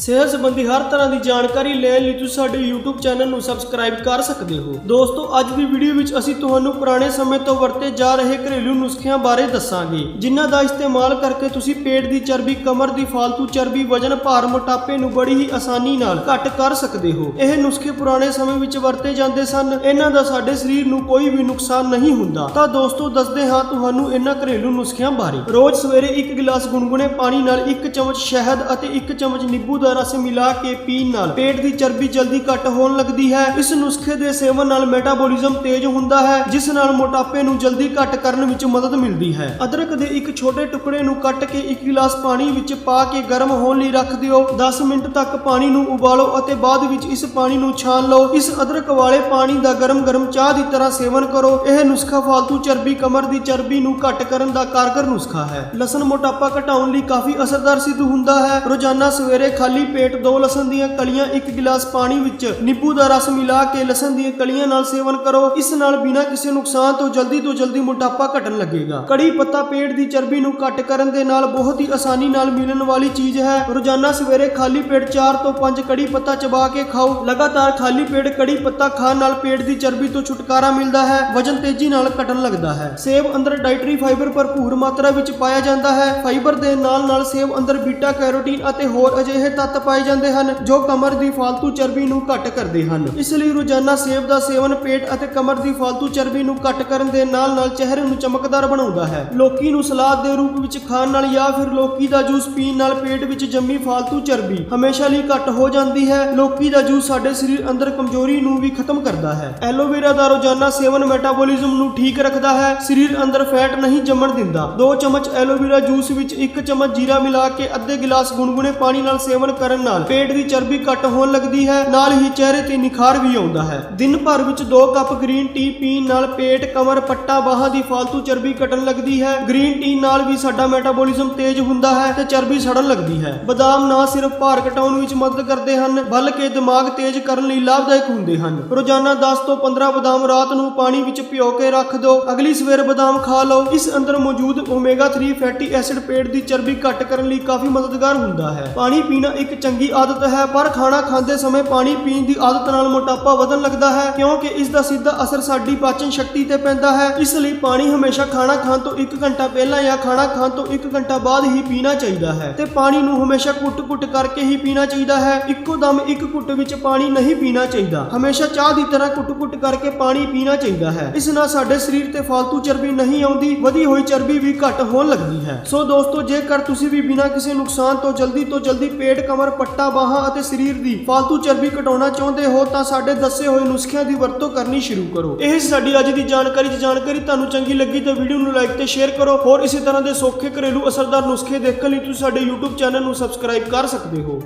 ਸਿਹਤ ਸੰਬੰਧੀ ਹਰ ਤਰ੍ਹਾਂ ਦੀ ਜਾਣਕਾਰੀ ਲੈਣ ਲਈ ਤੁਸੀਂ ਸਾਡੇ YouTube ਚੈਨਲ ਨੂੰ ਸਬਸਕ੍ਰਾਈਬ ਕਰ ਸਕਦੇ ਹੋ। ਦੋਸਤੋ, ਅੱਜ ਦੀ ਵੀਡੀਓ ਵਿੱਚ ਅਸੀਂ ਤੁਹਾਨੂੰ ਪੁਰਾਣੇ ਸਮੇਂ ਤੋਂ ਵਰਤੇ ਜਾ ਰਹੇ ਘਰੇਲੂ ਨੁਸਖਿਆਂ ਬਾਰੇ ਦੱਸਾਂਗੇ, ਜਿਨ੍ਹਾਂ ਦਾ ਇਸਤੇਮਾਲ ਕਰਕੇ ਤੁਸੀਂ ਪੇਟ ਦੀ ਚਰਬੀ, ਕਮਰ ਦੀ ਫालतू ਚਰਬੀ, ਵਜਨ ਭਾਰ, ਮੋਟਾਪੇ ਨੂੰ ਬੜੀ ਹੀ ਆਸਾਨੀ ਨਾਲ ਘੱਟ ਕਰ ਸਕਦੇ ਹੋ। ਇਹ ਨੁਸਖੇ ਪੁਰਾਣੇ ਸਮੇਂ ਵਿੱਚ ਵਰਤੇ ਜਾਂਦੇ ਸਨ। ਇਹਨਾਂ ਦਾ ਸਾਡੇ ਸਰੀਰ ਨੂੰ ਕੋਈ ਵੀ ਨੁਕਸਾਨ ਨਹੀਂ ਹੁੰਦਾ। ਤਾਂ ਦੋਸਤੋ, ਦੱਸਦੇ ਹਾਂ ਤੁਹਾਨੂੰ ਇਹਨਾਂ ਘਰੇਲੂ ਨੁਸਖਿਆਂ ਬਾਰੇ। ਰੋਜ਼ ਸਵੇਰੇ ਇੱਕ ਗਿਲਾਸ ਗੁਨਗੁਨੇ ਪਾਣੀ ਨਾਲ ਇੱਕ ਚਮਚ ਸ਼ਹਿਦ ਅਤੇ ਇੱਕ ਚਮਚ ਨਿੰਬੂ ਦਾ ਰਸ ਮਿਲਾ ਕੇ ਪੀਣ ਨਾਲ ਪੇਟ ਦੀ ਚਰਬੀ ਜਲਦੀ ਘੱਟ ਹੋਣ ਲੱਗਦੀ ਹੈ। ਇਸ ਨੁਸਖੇ ਦੇ ਸੇਵਨ ਨਾਲ ਮੈਟਾਬੋਲਿਜ਼ਮ ਤੇਜ਼ ਹੁੰਦਾ ਹੈ, ਜਿਸ ਨਾਲ ਮੋਟਾਪੇ ਨੂੰ ਜਲਦੀ ਘੱਟ ਕਰਨ ਵਿੱਚ ਮਦਦ ਮਿਲਦੀ ਹੈ। ਅਦਰਕ ਦੇ ਇੱਕ ਛੋਟੇ ਟੁਕੜੇ ਨੂੰ ਕੱਟ ਕੇ ਇੱਕ ਗਿਲਾਸ ਪਾਣੀ ਵਿੱਚ ਪਾ ਕੇ ਗਰਮ ਹੋਣ ਲਈ ਰੱਖ ਦਿਓ। 10 ਮਿੰਟ ਤੱਕ ਪਾਣੀ ਨੂੰ ਉਬਾਲੋ ਅਤੇ ਬਾਅਦ ਵਿੱਚ ਇਸ ਪਾਣੀ ਨੂੰ ਛਾਣ ਲਓ। ਇਸ ਅਦਰਕ ਵਾਲੇ ਪਾਣੀ ਦਾ ਗਰਮ-ਗਰਮ ਚਾਹ ਦੀ ਤਰ੍ਹਾਂ ਸੇਵਨ ਕਰੋ। ਇਹ ਨੁਸਖਾ ਫਾਲਤੂ ਚਰਬੀ ਕਮਰ ਦੀ ਚਰਬੀ ਨੂੰ ਘੱਟ ਕਰਨ ਦਾ ਕਾਰਗਰ ਨੁਸਖਾ ਹੈ। ਲਸਣ ਮੋਟਾਪਾ ਘਟਾਉਣ ਲਈ ਕਾਫੀ ਅਸਰਦਾਰ ਸਿੱਧ ਹੁੰਦਾ ਹੈ। ਰੋਜ਼ਾਨਾ ਸਵੇਰੇ ਖਾਲੀ ਪੇਟ ਦੋ ਲਸਣ ਦੀਆਂ ਕਲੀਆਂ, ਇੱਕ ਗਿਲਾਸ ਪਾਣੀ ਵਿੱਚ ਨਿੰਬੂ ਦਾ ਰਸ ਮਿਲਾ ਕੇ ਲਸਣ ਦੀਆਂ ਕਲੀਆਂ ਨਾਲ ਸੇਵਨ ਕਰੋ। ਇਸ ਨਾਲ ਬਿਨਾਂ ਕਿਸੇ ਨੁਕਸਾਨ ਤੋਂ ਜਲਦੀ ਤੋਂ ਜਲਦੀ ਮੋਟਾਪਾ ਘਟਣ ਲੱਗੇਗਾ। ਕੜੀ ਪੱਤਾ ਪੇਟ ਦੀ ਚਰਬੀ ਨੂੰ ਘੱਟ ਕਰਨ ਦੇ ਨਾਲ ਬਹੁਤ ਹੀ ਆਸਾਨੀ ਨਾਲ ਮਿਲਣ ਵਾਲੀ ਚੀਜ਼ ਹੈ। ਰੋਜ਼ਾਨਾ ਸਵੇਰੇ ਖਾਲੀ ਪੇਟ 4 ਤੋਂ 5 ਕੜੀ ਪੱਤਾ ਚਬਾ ਕੇ ਖਾਓ। ਲਗਾਤਾਰ ਖਾਲੀ ਪੇਟ ਕੜੀ ਪੱਤਾ ਖਾਣ ਨਾਲ ਪੇਟ ਦੀ ਚਰਬੀ ਤੋਂ ਛੁਟਕਾਰਾ ਮਿਲਦਾ ਹੈ। ਵਜਨ ਤੇਜ਼ੀ ਨਾਲ ਘਟਣ ਲੱਗਦਾ ਹੈ। ਸੇਬ ਅੰਦਰ ਡਾਈਟਰੀ ਫਾਈਬਰ ਭਰਪੂਰ ਮਾਤਰਾ ਵਿੱਚ ਪਾਇਆ ਜਾਂਦਾ ਹੈ। ਫਾਈਬਰ ਦੇ ਨਾਲ ਨਾਲ ਸੇਬ ਅੰਦਰ ਬੀਟਾ ਕੈਰੋਟੀਨ ਅਤੇ ਹੋਰ ਅਜਿਹੇ ਤੱਤ ਪਾਏ ਜਾਂਦੇ ਹਨ, ਜੋ ਕਮਰ ਦੀ ਫਾਲਤੂ ਚਰਬੀ ਨੂੰ ਘੱਟ ਕਰਦੇ ਹਨ। ਇਸ ਲਈ ਰੋਜ਼ਾਨਾ ਸੇਬ ਦਾ ਸੇਵਨ ਪੇਟ ਅਤੇ ਕਮਰ ਦੀ ਫਾਲਤੂ ਚਰਬੀ ਨੂੰ ਘੱਟ ਕਰਨ ਦੇ ਨਾਲ ਨਾਲ ਚਿਹਰੇ ਨੂੰ ਚਮਕਦਾਰ ਬਣਾਉਂਦਾ ਹੈ। ਲੋਕੀ ਨੂੰ ਸਲਾਦ ਦੇ ਰੂਪ ਵਿੱਚ ਖਾਣ ਨਾਲ ਜਾਂ ਫਿਰ ਲੋਕੀ ਦਾ ਜੂਸ ਪੀਣ ਨਾਲ ਪੇਟ ਵਿੱਚ ਜੰਮੀ ਫालतू ਚਰਬੀ ਹਮੇਸ਼ਾ ਲਈ ਘੱਟ ਹੋ ਜਾਂਦੀ ਹੈ। ਲੋਕੀ ਦਾ ਜੂਸ ਸਾਡੇ ਸਰੀਰ ਅੰਦਰ ਕਮਜ਼ੋਰੀ ਨੂੰ ਵੀ ਖਤਮ ਕਰਦਾ ਹੈ। ਐਲੋਵੇਰਾ ਦਾ ਰੋਜ਼ਾਨਾ ਸੇਵਨ ਮੈਟਾਬੋਲਿਜ਼ਮ ਨੂੰ ਠੀਕ ਰੱਖਦਾ ਹੈ। ਸਰੀਰ ਅੰਦਰ ਫੈਟ ਨਹੀਂ ਜੰਮਣ ਦਿੰਦਾ। ਦੋ ਚਮਚ ਐਲੋਵੇਰਾ ਜੂਸ ਵਿੱਚ ਇੱਕ ਚਮਚ ਜੀਰਾ ਮਿਲਾ ਕੇ ਅੱਧੇ ਗਿਲਾਸ ਗੁਣਗੁਣੇ ਪਾਣੀ ਨਾਲ ਸੇਵਨ ਕਰਨ ਨਾਲ ਪੇਟ ਦੀ ਚਰਬੀ ਘੱਟ ਹੋਣ ਲੱਗਦੀ ਹੈ, ਨਾਲ ਹੀ ਚਿਹਰੇ ਤੇ ਨਿਖਾਰ ਵੀ ਆਉਂਦਾ ਹੈ। ਦਿਨ ਭਰ ਵਿੱਚ 2 ਕੱਪ ਗ੍ਰੀਨ ਟੀ ਪੀਣ ਨਾਲ ਪੇਟ, ਕਮਰ, ਪੱਟਾ, ਬਾਹਾਂ ਦੀ ਫालतू ਚਰਬੀ ਘਟਣ ਲੱਗਦੀ ਹੈ। ਗ੍ਰੀਨ ਟੀ ਨਾਲ ਵੀ ਸਾਡਾ ਮੈਟਾਬੋਲਿਜ਼ਮ ਤੇਜ਼ ਹੁੰਦਾ ਹੈ ਤੇ ਚਰਬੀ ਸੜਨ ਲੱਗਦੀ ਹੈ। ਬਦਾਮ ਨਾ ਸਿਰਫ ਭਾਰ ਘਟਾਉਣ ਵਿੱਚ ਮਦਦ ਕਰਦੇ ਹਨ, ਬਲਕਿ ਦਿਮਾਗ ਤੇਜ਼ ਕਰਨ ਲਈ ਲਾਭਦਾਇਕ ਹੁੰਦੇ ਹਨ। ਰੋਜ਼ਾਨਾ 10 ਤੋਂ 15 ਬਦਾਮ ਰਾਤ ਨੂੰ ਪਾਣੀ ਵਿੱਚ ਭਿਓ ਕੇ ਰੱਖ ਦਿਓ। ਅਗਲੀ ਸਵੇਰ ਬਦਾਮ ਖਾ ਲਓ। ਇਸ ਅੰਦਰ ਮੌਜੂਦ ਓਮੇਗਾ 3 ਫੈਟੀ ਐਸਿਡ ਪੇਟ ਦੀ ਚਰਬੀ ਘੱਟ ਕਰਨ ਲਈ ਕਾਫੀ ਮਦਦਗਾਰ ਹੁੰਦਾ ਹੈ। ਪਾਣੀ ਪੀਣਾ ਇੱਕ ਚੰਗੀ ਆਦਤ ਹੈ, ਪਰ ਖਾਣਾ ਖਾਂਦੇ ਸਮੇਂ ਪਾਣੀ ਪੀਣ ਦੀ ਆਦਤ ਨਾਲ ਮੋਟਾਪਾ ਵਧਣ ਲੱਗਦਾ ਹੈ, ਕਿਉਂਕਿ ਇਸ ਦਾ ਸਿੱਧਾ ਅਸਰ ਸਾਡੀ ਪਾਚਨ ਸ਼ਕਤੀ ਤੇ ਪੈਂਦਾ ਹੈ। ਇਸ ਲਈ ਪਾਣੀ ਹਮੇਸ਼ਾ ਖਾਣਾ ਖਾਣ ਤੋਂ 1 ਘੰਟਾ ਪਹਿਲਾਂ ਜਾਂ ਖਾਣਾ ਖਾਣ ਤੋਂ 1 ਘੰਟਾ ਬਾਅਦ ਹੀ ਪੀਣਾ ਚਾਹੀਦਾ ਹੈ ਤੇ ਪਾਣੀ ਨੂੰ ਹਮੇਸ਼ਾ ਕੁੱਟ ਕੁੱਟ ਕਰਕੇ ਹੀ ਪੀਣਾ ਚਾਹੀਦਾ ਹੈ। ਇੱਕੋ ਦਮ ਇੱਕ ਘੁੱਟ ਵਿੱਚ ਪਾਣੀ ਨਹੀਂ ਪੀਣਾ ਚਾਹੀਦਾ। ਹਮੇਸ਼ਾ ਚਾਹ ਦੀ ਤਰ੍ਹਾਂ ਕੁੱਟ ਕੁੱਟ ਕਰਕੇ ਪਾਣੀ ਪੀਣਾ ਚਾਹੀਦਾ ਹੈ। ਇਸ ਨਾਲ ਸਾਡੇ ਸਰੀਰ ਤੇ ਫालतू ਚਰਬੀ ਨਹੀਂ ਆਉਂਦੀ, ਵਧੀ ਹੋਈ ਚਰਬੀ ਵੀ ਘੱਟ ਹੋਣ ਲੱਗਦੀ ਹੈ। ਸੋ ਦੋਸਤੋ, ਜੇਕਰ ਤੁਸੀਂ ਵੀ ਬਿਨਾਂ ਕਿਸੇ ਨੁਕਸਾਨ ਤੋਂ ਜਲਦੀ ਤੋਂ ਜਲਦੀ ਪੇਟ ਕਮਰ ਪੱਟਾ, ਬਾਹਾਂ ਅਤੇ ਸਰੀਰ ਦੀ ਫालतू ਚਰਬੀ ਘਟਾਉਣਾ ਚਾਹੁੰਦੇ ਹੋ ਤਾਂ ਸਾਡੇ ਦੱਸੇ ਹੋਏ ਨੁਸਖਿਆਂ ਦੀ ਵਰਤੋਂ ਕਰਨੀ ਸ਼ੁਰੂ ਕਰੋ। ਇਹ ਸਾਡੀ ਅੱਜ ਦੀ ਜਾਣਕਾਰੀ। ਜੇ ਜਾਣਕਾਰੀ ਤੁਹਾਨੂੰ ਚੰਗੀ ਲੱਗੀ ਤਾਂ ਵੀਡੀਓ ਨੂੰ ਲਾਈਕ ਤੇ ਸ਼ੇਅਰ ਕਰੋ। ਹੋਰ ਇਸੇ ਤਰ੍ਹਾਂ ਦੇ ਸੌਖੇ ਘਰੇਲੂ ਅਸਰਦਾਰ ਨੁਸਖੇ ਦੇਖਣ ਲਈ ਤੁਸੀਂ ਸਾਡੇ YouTube ਚੈਨਲ ਨੂੰ ਸਬਸਕ੍ਰਾਈਬ ਕਰ ਸਕਦੇ ਹੋ।